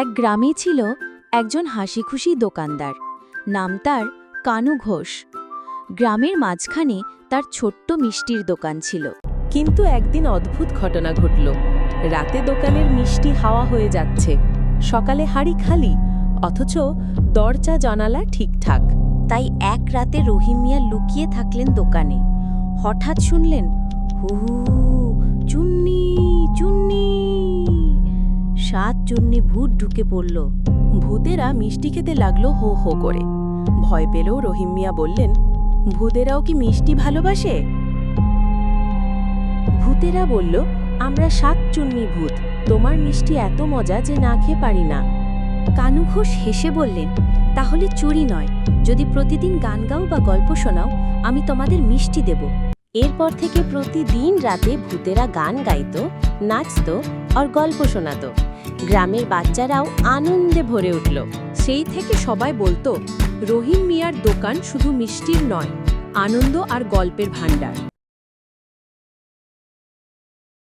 এক গ্রামে ছিল একজন হাসিখুশি দোকানদার। নাম তার কানু ঘোষ। গ্রামের মাঝখানে তার ছোট্ট মিষ্টির দোকান ছিল। কিন্তু একদিন অদ্ভুত ঘটনা ঘটল। রাতে দোকানের মিষ্টি হাওয়া হয়ে যাচ্ছে। সকালে হাড়ি খালি অথচ দরজা জানালা ঠিকঠাক। তাই এক রাতে রহিম মিয়া লুকিয়ে থাকলেন দোকানে। হঠাৎ শুনলেন সাত চুন্নি ভূত ঢুকে পড়ল। ভূতেরা মিষ্টি খেতে লাগল হো হো করে। ভয় পেলেও রহিম মিয়া বললেন, ভূতেরাও কি মিষ্টি ভালোবাসে? ভূতেরা বলল, আমরা সাত চুন্নি ভূত, তোমার মিষ্টি এত মজা যে না খেয়ে পারি না। কানু ঘোষ হেসে বললেন, তাহলে চুরি নয়, যদি প্রতিদিন গান গাও বা গল্প শোনাও, আমি তোমাদের মিষ্টি দেব। এরপর থেকে প্রতিদিন রাতে ভূতেরা গান গাইত, নাচত আর গল্প শোনাত। গ্রামের বাচ্চারাও আনন্দে ভরে উঠল। সেই থেকে সবাই বলতো, রহিম মিয়ার দোকান শুধু মিষ্টির নয়, আনন্দ আর গল্পের ভাণ্ডার।